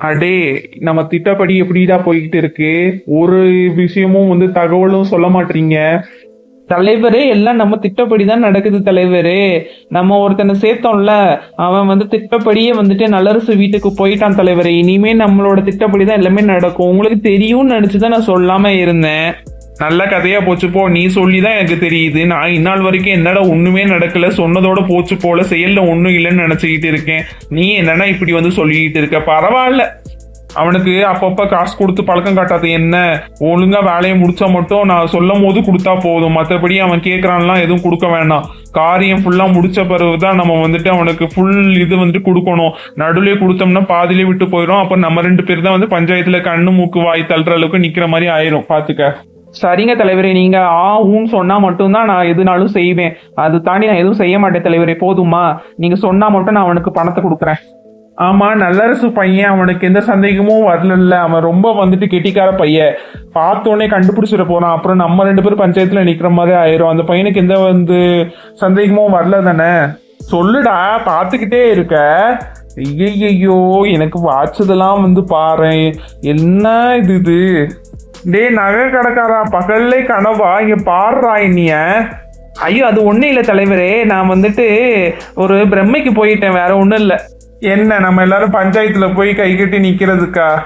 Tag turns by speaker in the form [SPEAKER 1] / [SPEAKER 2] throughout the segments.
[SPEAKER 1] அடே நம்ம திட்டப்படி எப்படிடா போய்கிட்டு இருக்கு? ஒரு விஷயமும் வந்து தகவலும் சொல்ல மாட்டீங்க.
[SPEAKER 2] தலைவரே எல்லாம் நம்ம திட்டப்படி தான் நடக்குது தலைவரே. நம்ம ஒருத்தனை சேர்த்தோம்ல அவன் வந்து திட்டப்படியே வந்துட்டு நல்லரசு வீட்டுக்கு போயிட்டான் தலைவரே. இனிமே நம்மளோட திட்டப்படி தான் எல்லாமே நடக்கும். உங்களுக்கு தெரியும்னு நினைச்சுதான் நான் சொல்லாம இருந்தேன்.
[SPEAKER 1] நல்ல கதையா போச்சு. போ நீ சொல்லி தான் எனக்கு தெரியுது. நான் இந்நாள் வரைக்கும் என்னடா ஒண்ணுமே நடக்கல. சொன்னதோட போச்சு போல. செயல்ல ஒண்ணும் இல்லைன்னு நினைச்சுக்கிட்டு இருக்கேன். நீ என்னன்னா இப்படி வந்து சொல்லிக்கிட்டு இருக்க? பரவாயில்ல. அவனுக்கு அப்பப்ப காசு கொடுத்து பழக்கம் காட்டாது என்ன? ஒழுங்கா வேலையை முடிச்சா மட்டும் நான் சொல்லும் போது கொடுத்தா போதும். மற்றபடி அவன் கேட்கறான்லாம் எதுவும் கொடுக்க வேண்டாம் காரியம் ஃபுல்லா முடிச்ச பிறகு தான் நம்ம வந்துட்டு அவனுக்கு ஃபுல் இது வந்துட்டு கொடுக்கணும். நடுவில் கொடுத்தோம்னா பாதிலே விட்டு போயிடும் அப்ப நம்ம ரெண்டு பேர் தான் வந்து பஞ்சாயத்துல கண்ணு மூக்கு வாய் தள்ளுற அளவுக்கு நிக்கிற மாதிரி ஆயிரும். பாத்துக்க.
[SPEAKER 2] சரிங்க தலைவரே நீங்க ஆ ஊன்னு சொன்னா மட்டும்தான் நான் எதுனாலும் செய்வேன். அது தாண்டி நான் எதுவும் செய்ய மாட்டேன் தலைவரே போதுமா? நீங்க சொன்னா மட்டும் நான் அவனுக்கு பணத்தை கொடுக்குறேன்.
[SPEAKER 1] ஆமா நல்லரசு பையன் அவனுக்கு எந்த சந்தேகமும் வரல அவன் ரொம்ப வந்துட்டு கெட்டிக்கார பையன். பார்த்தோன்னே கண்டுபிடிச்சிட போறான். அப்புறம் நம்ம ரெண்டு பேரும் பஞ்சாயத்துல நிக்கிற மாதிரி ஆயிரும். அந்த பையனுக்கு எந்த வந்து சந்தேகமும் வரல தானே சொல்லுடா பார்த்துக்கிட்டே இருக்க. ஐயோ எனக்கு வாட்சதெல்லாம் வந்து பாரு என்ன இது இது? டேய் நகை கடைக்காரா பகல்லே கனவா இங்க பாடுறா இனிய
[SPEAKER 2] ஐயோ அது ஒண்ணும் இல்ல தலைவரே. நான் வந்துட்டு ஒரு பிரம்மைக்கு போயிட்டேன் வேற ஒண்ணும் இல்ல.
[SPEAKER 1] என்ன நம்ம எல்லாரும் பஞ்சாயத்துல போய் கை கட்டி நிக்கிறதுக்கா?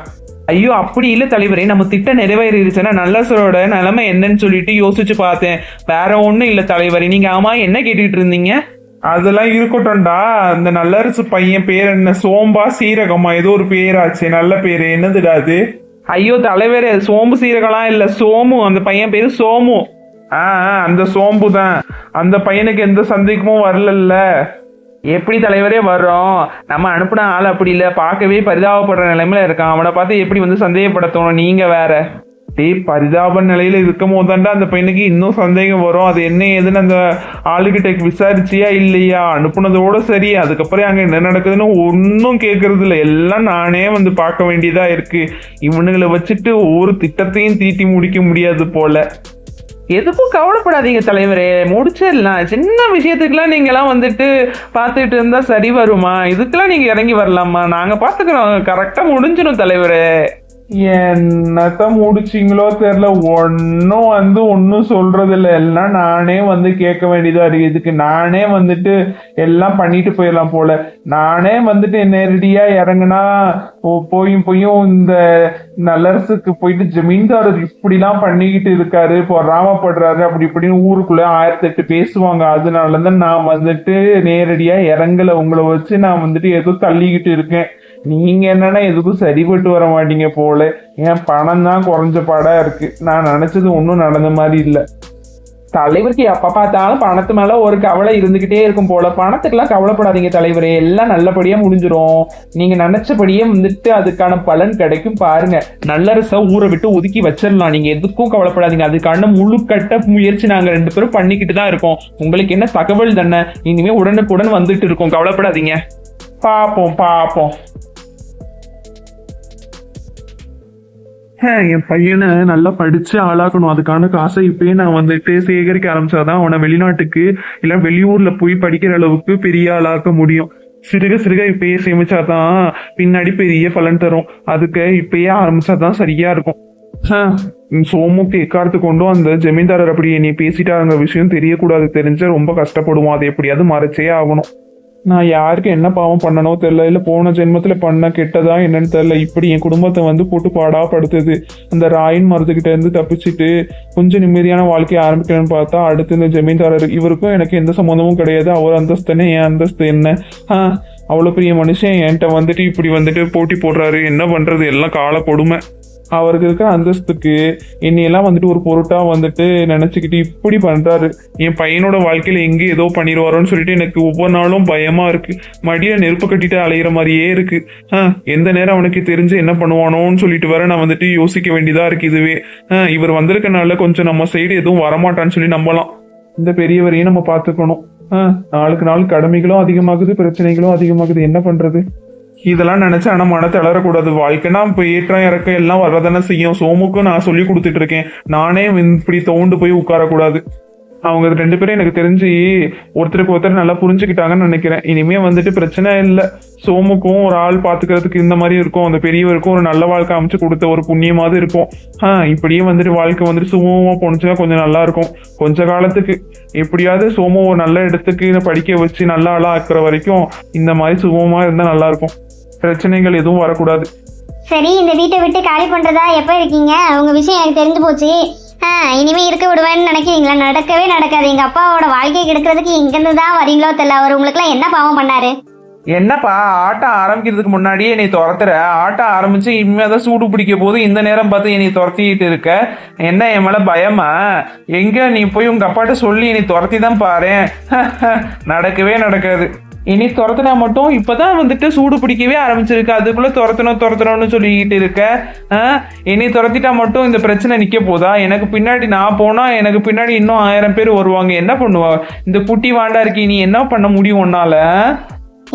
[SPEAKER 2] ஐயோ அப்படி இல்ல தலைவரே. நம்ம திட்டம் நிறைவேறிடுச்சுன்னா நல்லரசரோட நிலைமை என்னன்னு சொல்லிட்டு யோசிச்சு பார்த்தேன். வேற ஒண்ணும் இல்ல தலைவரே. நீங்க ஆமா என்ன கேட்டுட்டு இருந்தீங்க?
[SPEAKER 1] அதெல்லாம் இருக்கட்டும்டா. அந்த நல்லரசு பையன் பேர் என்ன? சோம்பா சீரகமா? ஏதோ ஒரு பேராச்சு நல்ல பேரு. என்னதுடா அது?
[SPEAKER 2] ஐயோ தலைவரே சோம்பு சீரகலாம் இல்ல. சோமு அந்த பையன் பேரு சோமு.
[SPEAKER 1] ஆ ஆ, அந்த சோம்பு தான். அந்த பையனுக்கு எந்த சந்தேகமும் வரலல்ல.
[SPEAKER 2] எப்படி தலைவரே வர்றோம்? நம்ம அனுப்புன ஆள் அப்படி இல்ல. பார்க்கவே பரிதாபப்படுற நிலைமையில இருக்கான். அவனை பார்த்து எப்படி வந்து சந்தேகப்படுத்தணும்? நீங்க வேற.
[SPEAKER 1] டே பரிதாப நிலையில இருக்கும் போதாண்டா அந்த பையனுக்கு இன்னும் சந்தேகம் வரும். அது என்ன ஏதுன்னு அந்த ஆளுகிட்ட விசாரிச்சியா இல்லையா? அனுப்புனதோட சரி. அதுக்கப்புறம் அங்க என்ன நடக்குதுன்னு ஒன்றும் கேட்கறது இல்லை எல்லாம் நானே வந்து பார்க்க வேண்டியதா இருக்கு. இவனுங்களை வச்சுட்டு ஒரு திட்டத்தையும் தீட்டி முடிக்க முடியாது போல.
[SPEAKER 2] எதுக்கும் கவலைப்படாதீங்க தலைவரே. முடிச்சிடலாம். சின்ன விஷயத்துக்கெல்லாம் நீங்களாம் வந்துட்டு பார்த்துட்டு இருந்தா சரி வருமா? இதுக்கெல்லாம் நீங்க இறங்கி வரலாமா? நாங்க பாத்துக்கிறோம் கரெக்டா முடிஞ்சிடும் தலைவரே.
[SPEAKER 1] என்னத்த முடிச்சிங்களோ தெரில. ஒன்றும் வந்து ஒன்றும் சொல்கிறதில்ல எல்லாம் நானே வந்து கேட்க வேண்டியதாக இருக்கு. இதுக்கு நானே வந்துட்டு எல்லாம் பண்ணிட்டு போயிடலாம் போல. நானே வந்துட்டு நேரடியாக இறங்குனா ஓ- போயும் போயும் இந்த நல்லரசுக்கு போயிட்டு ஜமீன்தாரர் இப்படிலாம் பண்ணிக்கிட்டு இருக்காரு பொறாமப்படுறாரு அப்படி இப்படின்னு ஊருக்குள்ள ஆயிரத்தி எட்டு பேசுவாங்க. அதனாலதான் நான் வந்துட்டு நேரடியாக இறங்கல. உங்களை வச்சு நான் வந்துட்டு ஏதோ தள்ளிக்கிட்டு இருக்கேன். நீங்க என்னன்னா எதுக்கும் சரிபட்டு வர மாட்டீங்க போல. என் பணம் தான் குறைஞ்ச பாடா இருக்கு. நான் நினைச்சது ஒன்றும் நடந்த மாதிரி இல்லை.
[SPEAKER 2] தலைவருக்கு எப்ப பார்த்தாலும் பணத்து மேல ஒரு கவலை இருந்துகிட்டே இருக்கும் போல. பணத்துக்கெல்லாம் கவலைப்படாதீங்க தலைவரே. எல்லாம் நல்லபடியா முடிஞ்சிரும். நீங்க நினைச்சபடியே வந்துட்டு அதுக்கான பலன் கிடைக்கும் பாருங்க. நல்லரச ஊரை விட்டு ஒதுக்கி வச்சிடலாம் நீங்க எதுக்கும் கவலைப்படாதீங்க. அதுக்கான முழுக்கட்ட முயற்சி நாங்க ரெண்டு பேரும் பண்ணிக்கிட்டு தான் இருக்கோம். உங்களுக்கு என்ன தகவல் தானே? இனிமே உடனுக்குடன் வந்துட்டு இருக்கோம். கவலைப்படாதீங்க.
[SPEAKER 1] பாப்போம் பாப்போம். என் பையனை நல்லா படிச்சு ஆளாக்கணும். அதுக்கான காசை இப்பயே நான் வந்துட்டு சேகரிக்க ஆரம்பிச்சாதான் அவனை வெளிநாட்டுக்கு இல்ல வெளியூர்ல போய் படிக்கிற அளவுக்கு பெரிய ஆளாக்க முடியும். சிறுக சிறுக இப்பயே சேமிச்சாதான் பின்னாடி பெரிய பலன் தரும். அதுக்கு இப்பயே ஆரம்பிச்சாதான் சரியா இருக்கும். ஹம், சோமுக்கு எக்காரத்து கொண்டும் அந்த ஜமீன்தாரர் அப்படி நீ பேசிட்டாருங்க விஷயம் தெரியக்கூடாது. தெரிஞ்ச ரொம்ப கஷ்டப்படுவோம் அதை எப்படியாவது மறைச்சே ஆகணும். நான் யாருக்கு என்ன பாவம் பண்ணனோ தெரில இல்லை போன ஜென்மத்தில் பண்ண கெட்டதா என்னன்னு தெரில இப்படி என் குடும்பத்தை வந்து போட்டு பாடாப்படுத்துது. அந்த ராயின் மருத்துக்கிட்ட இருந்து தப்பிச்சுட்டு கொஞ்சம் நிம்மதியான வாழ்க்கையை ஆரம்பிக்கணும்னு பார்த்தா அடுத்து இந்த ஜமீன்தாரர் இவருக்கும் எனக்கு எந்த சம்மந்தமும் கிடையாது. அவர் அந்தஸ்துன்னு என் அந்தஸ்து என்ன? ஆ அவ்வளோ பெரிய மனுஷன் என்கிட்ட வந்துட்டு இப்படி வந்துட்டு போட்டி போடுறாரு. என்ன பண்ணுறது எல்லாம் கால கொடுமை அவருக்கு இருக்கிற அந்தஸ்துக்கு என்னையெல்லாம் வந்துட்டு ஒரு பொருட்டாக வந்துட்டு நினச்சிக்கிட்டு இப்படி பண்ணுறாரு என் பையனோட வாழ்க்கையில் எங்கே ஏதோ பண்ணிடுவாரோன்னு சொல்லிட்டு எனக்கு ஒவ்வொரு நாளும் பயமாக இருக்குது மடியில நெருப்பு கட்டிட்டு அலையிற மாதிரியே இருக்குது ஆ எந்த நேரம் அவனுக்கு தெரிஞ்சு என்ன பண்ணுவானோன்னு சொல்லிட்டு வர நான் வந்துட்டு யோசிக்க வேண்டியதாக இருக்கு இதுவே. ஆ இவர் வந்திருக்கனால கொஞ்சம் நம்ம சைடு எதுவும் வரமாட்டான்னு சொல்லி நம்பலாம். இந்த பெரியவரையும் நம்ம பார்த்துக்கணும். ஆ நாளுக்கு நாள் கடமைகளும் அதிகமாகுது பிரச்சனைகளும் அதிகமாகுது. என்ன பண்ணுறது இதெல்லாம் நினைச்சு ஆனா மன தளரக்கூடாது வாழ்க்கைனா இப்ப ஏற்றம் இறக்க எல்லாம் வரதானே செய்யும். சோமுக்கும் நான் சொல்லி கொடுத்துட்டு இருக்கேன். நானே இப்படி தோண்டு போய் உட்காரக்கூடாது.
[SPEAKER 3] அவங்க ரெண்டு பேரும் எனக்கு தெரிஞ்சு ஒருத்தருக்கு ஒருத்தர் நல்லா புரிஞ்சுக்கிட்டாங்கன்னு நினைக்கிறேன். இனிமே வந்துட்டு பிரச்சனை இல்லை. சோமுக்கும் ஒரு ஆள் பாத்துக்கிறதுக்கு இந்த மாதிரி இருக்கும். அந்த பெரியவருக்கும் ஒரு நல்ல வாழ்க்கை அமைச்சு கொடுத்த ஒரு புண்ணியமாவது இருக்கும். ஆ இப்படியே வந்துட்டு வாழ்க்கை வந்துட்டு சுமூகமா போணுச்சுன்னா கொஞ்சம் நல்லா இருக்கும். கொஞ்ச காலத்துக்கு. எப்படியாவது சோமு ஒரு நல்ல இடத்துக்கு படிக்க வச்சு நல்ல ஆளா ஆக்குற வரைக்கும் இந்த மாதிரி சுகமா இருந்தா நல்லா இருக்கும். பிரச்சனைகள் எதுவும் வரக்கூடாது.
[SPEAKER 4] சரி இந்த வீட்டை விட்டு காலி பண்றதா? எப்ப இருக்கீங்க? உங்க விஷயம் எனக்கு தெரிஞ்சு போச்சு. இனிமே இருக்க விடுவேன்னு நினைக்கிறீங்களா? நடக்கவே நடக்காது. எங்க அப்பாவோட வாழ்க்கையை கெடுக்கிறதுக்கு எங்கிருந்து தான் வரீங்களோ தெரியல. அவர் உங்களுக்குலாம் என்ன பாவம் பண்ணாரு?
[SPEAKER 1] என்னப்பா ஆட்டம் ஆரம்பிக்கிறதுக்கு முன்னாடியே என்னை துரத்துற? ஆட்டம் ஆரம்பிச்சு இனிமே தான் சூடு பிடிக்க போது இந்த நேரம் பார்த்து என்னை துரத்திக்கிட்டு இருக்க? என்ன என் மேல பயமா? எங்க நீ போய் உங்க அப்பாட்ட சொல்லி என்னை துரத்தி தான் பாரு நடக்கவே நடக்காது. இனி துரத்துனா மட்டும் இப்பதான் வந்துட்டு சூடு பிடிக்கவே ஆரம்பிச்சிருக்கு. அதுக்குள்ள துரத்தணும் துரத்தணும்னு சொல்லிக்கிட்டு இருக்க. இனி துரத்திட்டா மட்டும் இந்த பிரச்சனை நிற்க போதா? எனக்கு பின்னாடி நான் போனா எனக்கு பின்னாடி இன்னும் ஆயிரம் பேர் வருவாங்க. என்ன பண்ணுவா? இந்த குட்டி வாண்டா இருக்கு. நீ என்ன பண்ண முடியும் உன்னால?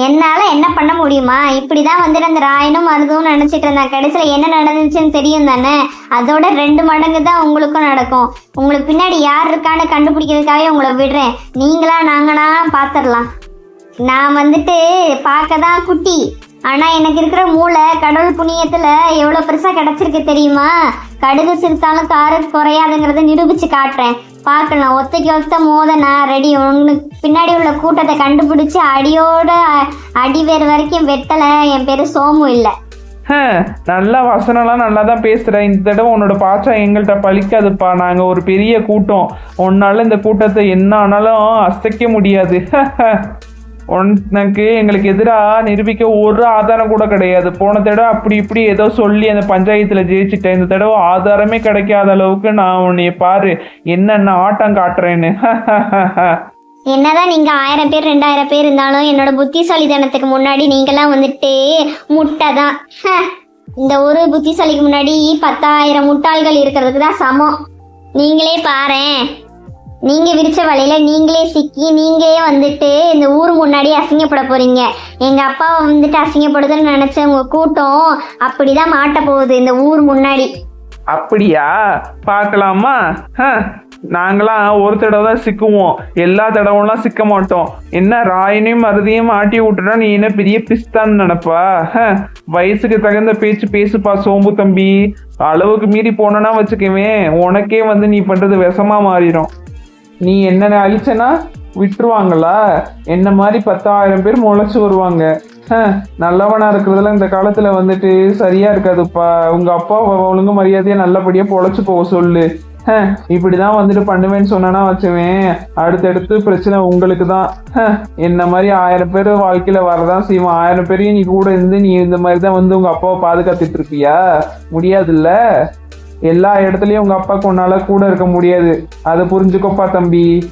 [SPEAKER 4] என்னால என்ன பண்ண முடியுமா? இப்படிதான் வந்துட்டு அந்த ராயனும் மருதும் நினைச்சிட்டு இருந்தேன். கடைசியில என்ன நடந்துச்சுன்னு தெரியும் தானே? அதோட ரெண்டு மடங்கு தான் உங்களுக்கும் நடக்கும். உங்களுக்கு பின்னாடி யார் இருக்கான்னு கண்டுபிடிக்கிறதுக்காகவே உங்களை விடுறேன். நீங்களா நாங்களா பாத்திரலாம். நான் வந்துட்டு பார்க்க தான் குட்டி. ஆனா எனக்கு இருக்கிற மூளை கடவுள் புண்ணியத்துல எவ்வளவு பெருசா கிடைச்சிருக்கு தெரியுமா? கடுகு சிரித்தாலும் காரு குறையாதுங்கிறத நிரூபிச்சு காட்டுறேன். பார்க்கலாம். ஒத்தைக்கு ஒத்த மோதனா ரெடி. உங்களுக்கு பின்னாடி உள்ள கூட்டத்தை கண்டுபிடிச்சு அடியோட அடி வேறு வரைக்கும் வெட்டலை. என் பேரு சோமு இல்லை.
[SPEAKER 1] நல்லா வசனம்லாம் நல்லா தான் பேசுகிறேன் இந்த தடவை உன்னோட பாச்சா எங்கள்கிட்ட பழிக்காதுப்பா. நாங்கள் ஒரு பெரிய கூட்டம். உன்னால இந்த கூட்டத்தை என்ன ஆனாலும் அசைக்க முடியாது. உனக்கு எங்களுக்கு எதிராக நிரூபிக்க ஒரு ஆதாரம் கூட கிடையாது. போன தடவை அப்படி இப்படி ஏதோ சொல்லி அந்த பஞ்சாயத்தில் ஜெயிச்சிட்டேன். இந்த தடவை ஆதாரமே கிடைக்காத அளவுக்கு நான் உன்னைய பாரு. என்னென்ன ஆட்டம் காட்டுறேன்னு.
[SPEAKER 4] என்னதான் நீங்க ஆயிரம் பேர் ரெண்டாயிரம் பேர் இருந்தாலும் என்னோட புத்திசாலித்தனத்துக்கு முன்னாடி நீங்கெல்லாம் வந்துட்டு முட்டை தான் ஹ, இந்த ஒரு புத்திசாலிக்கு முன்னாடி பத்தாயிரம் முட்டாள்கள் இருக்கிறதுக்கு தான் சமம். நீங்களே பாரு நீங்க விரிச்ச வலையில நீங்களே சிக்கி நீங்களே வந்துட்டு இந்த ஊர் முன்னாடி அசிங்கப்பட போறீங்க. எங்க அப்பாவை வந்துட்டு அசிங்கப்படுதுன்னு நினைச்ச உங்க கூட்டம் அப்படிதான் மாட்ட போகுது இந்த ஊர் முன்னாடி.
[SPEAKER 1] அப்படியா? பார்க்கலாமா? ஹ, நாங்களாம் ஒரு தடவை தான் சிக்குவோம். எல்லா தடவைலாம் சிக்க மாட்டோம். என்ன ராயனையும் மருதியும் ஆட்டி விட்டுனா நீ என்ன பெரிய பிஸ்தான்னு நினைப்பா? ஹ, வயசுக்கு தகுந்த பேச்சு பேசுப்பா சோம்பு தம்பி. அளவுக்கு மீறி போனோன்னா வச்சுக்கவே உனக்கே வந்து நீ பண்றது விஷமா மாறிடும். நீ என்ன அழிச்சனா விட்டுருவாங்களா? என்ன மாதிரி பத்தாயிரம் பேர் முளைச்சு வருவாங்க. நல்லவனா இருக்கிறதுல இந்த காலத்துல வந்துட்டு சரியா இருக்காதுப்பா. உங்க அப்பா ஒழுங்கு மரியாதையா நல்லபடியா பொழைச்சு போக சொல்லு. இப்படிதான் வந்துட்டு பண்ணுவேன்னு சொன்னா வச்சுவேன் அடுத்தடுத்து பிரச்சனை உங்களுக்கு தான். என்ன மாதிரி ஆயிரம் பேர் வாழ்க்கையில வரதான் செய்வான் ஆயிரம் பேரையும் நீ கூட இருந்து நீ இந்த மாதிரி தான் வந்து உங்க அப்பாவை பாதுகாத்துட்டு இருப்பியா முடியாதுல்ல? எல்லா இடத்துலயும் உங்க அப்பாவுக்கு உன்னால கூட இருக்க முடியாது. அதை புரிஞ்சுக்கோப்பா தம்பி.